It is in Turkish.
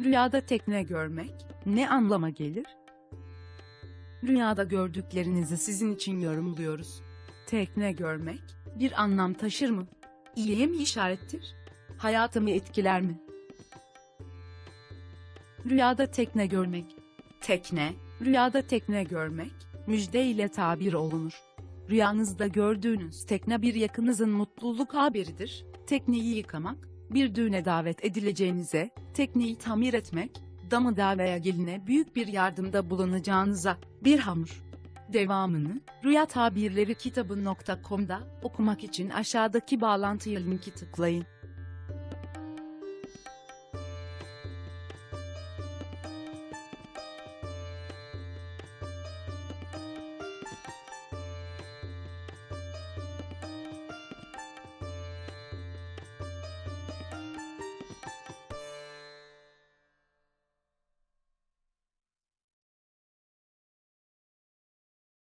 Rüyada tekne görmek ne anlama gelir? Rüyada gördüklerinizi sizin için yorumluyoruz. Tekne görmek bir anlam taşır mı? İyiye mi işarettir? Hayatımı etkiler mi? Rüyada tekne görmek. Tekne, rüyada tekne görmek, müjde ile tabir olunur. Rüyanızda gördüğünüz tekne bir yakınızın mutluluk haberidir. Tekneyi yıkamak, bir düğüne davet edileceğinize, tekneyi tamir etmek, damı davaya geline büyük bir yardımda bulunacağınıza, bir hamur. Devamını, Rüya Tabirleri kitabı.com'da okumak için aşağıdaki bağlantıya linki tıklayın.